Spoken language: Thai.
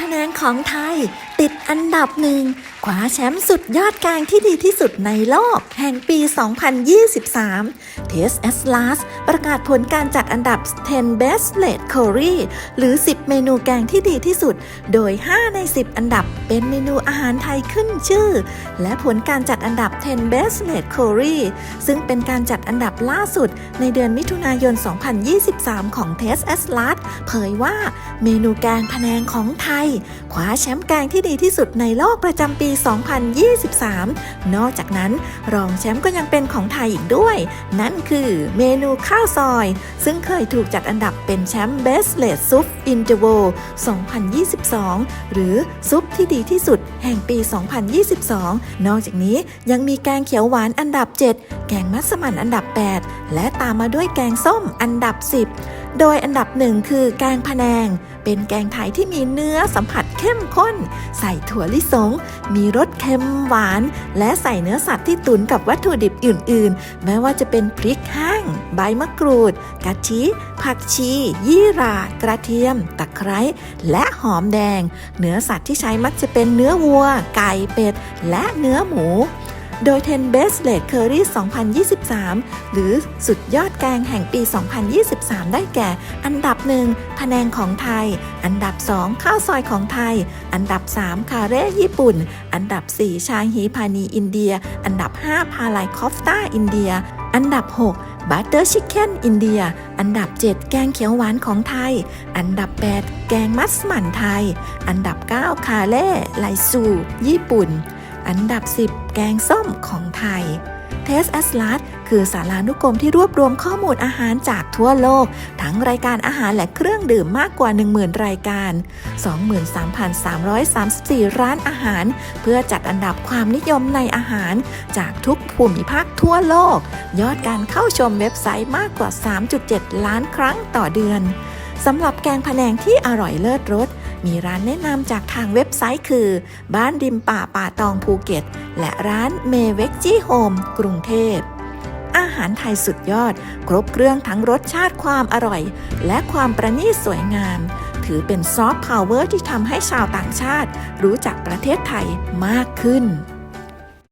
พะแนงของไทยติดอันดับหนึ่งคว้าแชมป์สุดยอดแกงที่ดีที่สุดในโลก แห่งปี 2023 TSS Las ประกาศผลการจัดอันดับ 10 Best Late Curry หรือ 10 เมนูแกงที่ดีที่สุด โดย 5 ใน 10 อันดับเป็นเมนูอาหารไทยขึ้นชื่อ และผลการจัดอันดับ 10 Best Late Curry ซึ่งเป็นการจัดอันดับล่าสุดในเดือนมิถุนายน 2023 ของ TSS Las เผยว่าเมนูแกงพะแนงของไทยคว้าแชมป์แกงที่ดีที่สุดในโลกประจำปี 2023 นอกจากนั้น รองแชมป์ก็ยังเป็นของไทยอีกด้วย นั่นคือเมนูข้าวซอย ซึ่งเคยถูกจัดอันดับเป็นแชมป์ Best Late Soup in the World 2022 หรือซุปที่ดีที่สุดแห่งปี 2022 นอกจากนี้ยังมีแกงเขียวหวานอันดับ 7 แกงมัสมั่นอันดับ 8 และตามมาด้วยแกงส้มอันดับ 10 โดยอันดับหนึ่งคือแกงพะแนง เป็นแกงไทยที่มีเนื้อสัมผัสเข้มข้น ใส่ถั่วลิสง มีรสเค็มหวาน และใส่เนื้อสัตว์ที่ตุ๋นกับวัตถุดิบอื่น ๆ แม้ว่าจะเป็นพริกแห้ง ใบมะกรูด กะทิ ผักชี ยี่หร่า กระเทียม ตะไคร้ และหอมแดง เนื้อสัตว์ที่ใช้มักจะเป็นเนื้อวัว ไก่ เป็ด และเนื้อหมู โดย 10 Best Late Curry 2023 หรือสุดยอดแกงแห่งปี 2023 ได้แก่ อันดับ 1 พะแนงของไทย อันดับ 2 ข้าวซอยของไทย อันดับ 3 คาเร่ญี่ปุ่น อันดับ 4 ชาฮีพานีอินเดีย อันดับ 5 พาไลคอฟต้าอินเดีย อันดับ 6 บัตเตอร์ชิคเก้นอินเดีย อันดับ 7 แกงเขียวหวานของไทย อันดับ 8 แกงมัสมั่นไทย อันดับ 9 คาเล่ไลซู ญี่ปุ่น อันดับ 10 แกงส้มของไทยเทส a อสล t คือสารานุกรมที่รวบรวมข้อมูลอาหารจากทั่วโลก ทั้งรายการอาหารและเครื่องดื่มมากกว่า 10,000 รายการ 23,334 ร้านอาหาร เพื่อจัดอันดับความนิยมในอาหาร จากทุกภูมิภาคทั่วโลก ยอดการเข้าชมเว็บไซต์มากกว่า 3.7 ล้านครั้งต่อเดือนสำหรับแกงพะแนงที่อร่อยเลิศรส มีร้านแนะนำจากทางเว็บไซต์คือ บ้านริมป่าป่าตองภูเก็ต และร้านเมเวกจี้โฮมกรุงเทพ อาหารไทยสุดยอด ครบเครื่องทั้งรสชาติความอร่อย และความประณีตสวยงาม ถือเป็นซอฟต์พาวเวอร์ที่ทำให้ชาวต่างชาติ รู้จักประเทศไทยมากขึ้น